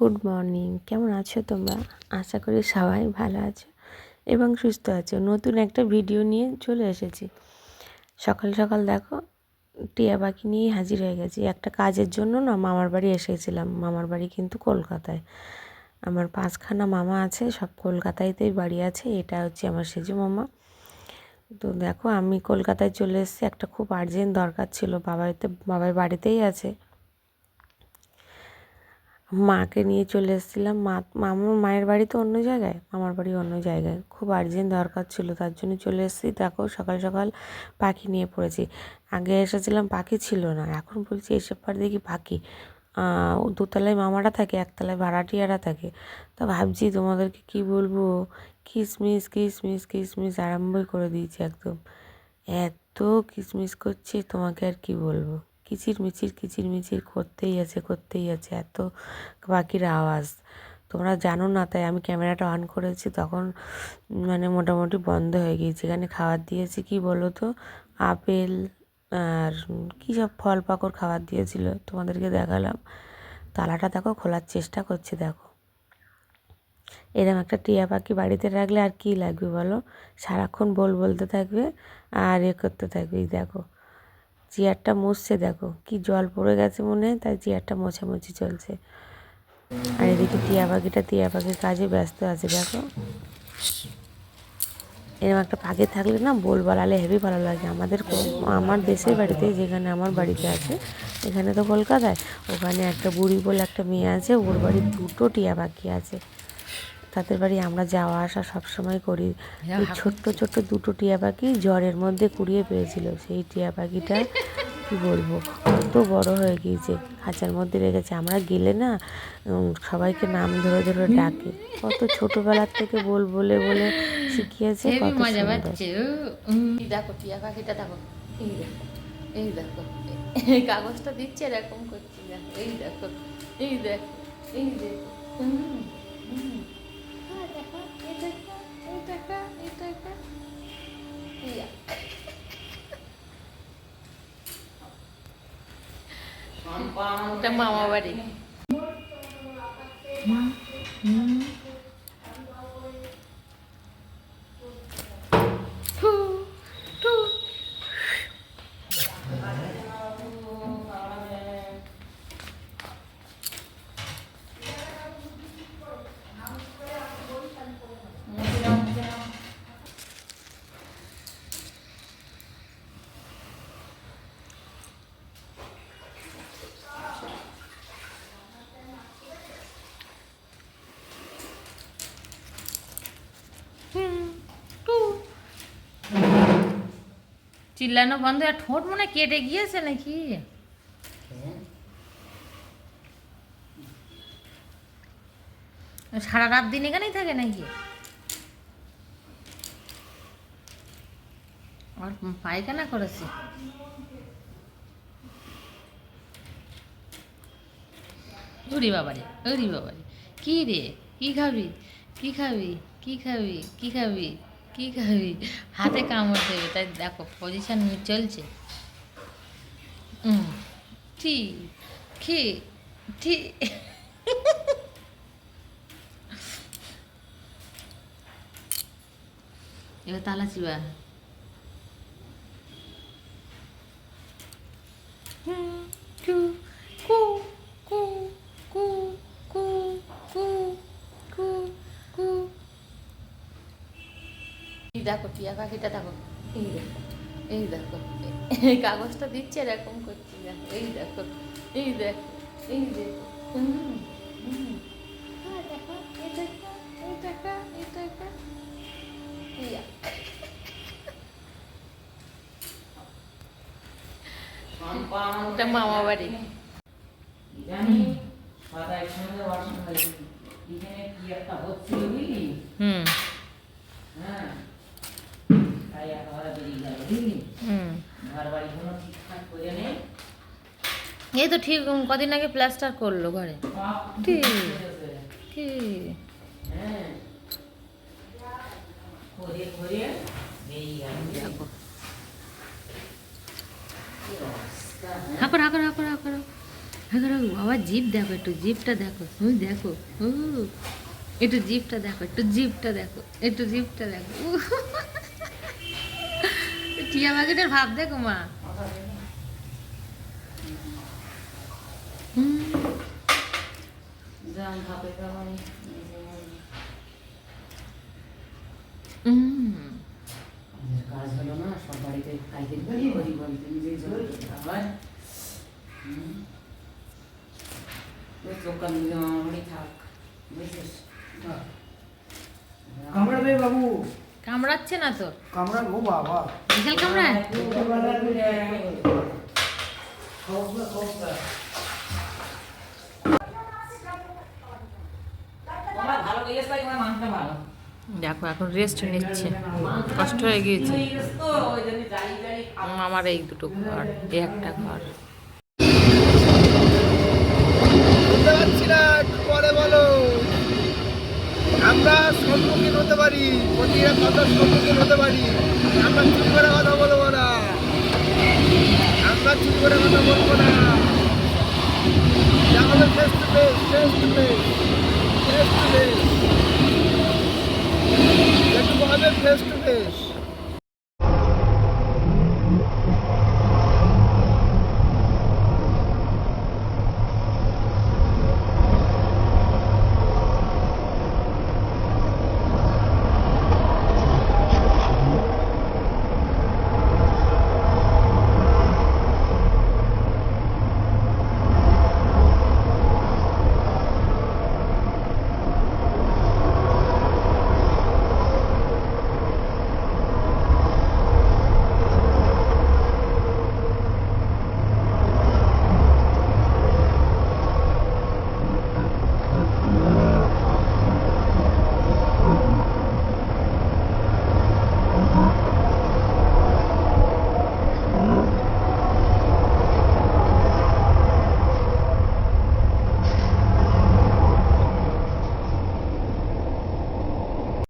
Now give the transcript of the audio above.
Good morning কেমন আছো তোমরা? আশা করি সবাই ভালো আছো এবং সুস্থ আছো। নতুন একটা ভিডিও নিয়ে চলে এসেছি। সকাল সকাল দেখো, টিয়া পাখি নিয়েই হাজির হয়ে গেছি। একটা কাজের জন্য না মামার বাড়ি এসেছিলাম। মামার বাড়ি কিন্তু কলকাতায়। আমার পাঁচখানা মামা আছে, সব কলকাতায়তেই বাড়ি আছে। এটা হচ্ছে আমার সেজু মামা। তো দেখো, আমি কলকাতায় চলে এসেছি। একটা খুব আর্জেন্ট দরকার ছিল। বাবাইতে বাবার বাড়িতেই আছে। মাকে নিয়ে চলে এসেছিলাম। মা, মামার মায়ের বাড়ি তো অন্য জায়গায়, মামার বাড়ি অন্য জায়গায়। খুব আর্জেন্ট দরকার ছিল, তার জন্য চলে এসেছি। দেখো, সকাল সকাল পাখি নিয়ে পড়েছি। আগে এসেছিলাম, পাখি ছিল না। এখন বলছি, এসে পর দেখি পাখি। দোতলায় মামারা থাকে, একতলায় ভাড়াটিয়ারা থাকে। তা ভাবছি তোমাদেরকে কি বলব? কিসমিস কিসমিস কিসমিস আরম্ভই করে দিয়েছি একদম। এত কিসমিস করছে, তোমাকে আর কি বলব? কিচির মিচির কিচির মিচির করতেই আছে করতেই আছে। এত পাখির আওয়াজ। তোমরা জানো না, তাই আমি ক্যামেরাটা অন করেছি, তখন মানে মোটামুটি বন্ধ হয়ে গিয়েছে। এখানে খাবার দিয়েছি, কি বলো তো? আপেল আর কী সব ফল পাকড় খাবার দিয়েছিল, তোমাদেরকে দেখালাম। তালাটা দেখো, খোলার চেষ্টা করছে, দেখো। এরকম একটা টিয়া পাখি বাড়িতে রাখলে আর কী লাগবে বলো? সারাক্ষণ বল বলতে থাকবে আর এ করতে থাকবে দেখো। চেয়ারটা মুছছে দেখো। কি জল পড়ে গেছে মনে হয়, তাই চেয়ারটা মোছামুছি চলছে। আর এদিকে টিয়া পাখিটা, টিয়া পাখির কাজে ব্যস্ত আছে দেখো। এরকম একটা পাখি থাকলে না বোল বলালে হেভি ভালো লাগে। আমাদের আমার দেশের বাড়িতে, যেখানে আমার বাড়িতে আছে, এখানে তো কলকাতায়, ওখানে একটা বুড়ি বলে একটা মেয়ে আছে, ওর বাড়ির দুটো টিয়া পাখি আছে। তাদের বাড়ি আমরা যাওয়া আসা সবসময় করি। ছোট্ট ছোট্ট দুটো টিয়া পাখি জ্বরের মধ্যে কুড়িয়ে পেয়েছিল। সেই টিয়া পাখিটা কী বলব? কত বড় হয়ে গিয়েছে খাঁচার মধ্যে রেখেছে। আমরা গেলে না সবাইকে নাম ধরে ধরে ডাকে। কত ছোটোবেলার থেকে বল বলে বলে শিখিয়েছে কত দেখো টিয়া পাখিটা দেখো। এই দেখো এই দেখো। এই কাগজটা দিচ্ছে এরকম করছি দেখো। এই দেখো এই দেখো এই দেখো। হুম, হুম। মামা বাড়ি চিল্লানো বন্ধ, আর ঠোঁট মনে কেটে গিয়েছে নাকি? সারা রাত দিন এখানেই থাকে নাকি? আর পায়খানা করেছে। উরি বাবারে উরি বাবারে। কি রে? কি খাবি? কি খাবি? কি খাবি? কি খাবি? কি খাবি? হাতে কামড় দেবে তাই দেখো পজিশন নিয়ে চলছে। এবার তালা চিবা। হুম টু কু কু কু কু কু কু কু এই দেখো টিয়া পাখিটা দেখো। এই দেখো। এই দেখো এই কাগজটা দিচ্ছে এরকম করছি দেখো এই দেখো এই দেখো এই দেখো এটা মামা বাড়ি জানি পাতায় সঙ্গে ওয়াশিং এখানে কি একটা হচ্ছিল বুঝলি? হুম হ্যাঁ তাই একেবারে বেরিয়ে গেল বুঝলি হুম ঘর বাড়ি কোনো ঠিকঠাক করে নেই এই তো ঠিক কদিন আগে প্লাস্টার করল ঘরে। ঠিক। কি? করে করে বেরিয়ে গেল দেখো কি হাঁকড় হাঁকড় হাঁকড় হাঁকড় হ্যাঁ বাবা জিপ দেখো, একটু জিপটা দেখো। তুমি দেখো। ও একটু জিপটা দেখো, একটু জিপটা দেখো, একটু জিপটা দেখো। টিয়া বাগেটের ভাব দেখো মা। তেমন হুম আমাদের কাজ হলো না সব বাড়িতে কালকের বাড়ি ওই বাড়িতে নিজেই জল হয় দোকান দিলে আমার বাড়ি থাক বুঝছিস কামড়াবে বাবু। কামড়াচ্ছে না তো? কামড়াবো বাবা। বিশাল কামড়ায় ওরা ভালো গেছে তাই তোমার মাংসটা ভালো দেখো এখন রেস্ট নিচ্ছে। কষ্ট হয়ে গিয়েছে। আমার এই দুটো ঘর এই একটা ঘর। বুঝতে পারছি পরে বলো। আমরা সম্মুখীন হতে পারি প্রতিটা কথার সম্মুখীন হতে পারি। আমরা চুরি করে কথা বলব না। আমরা চুরি করে কথা বলব না। হবে face to face face to face face to face যেটুকু হবে ফেস টু ফেস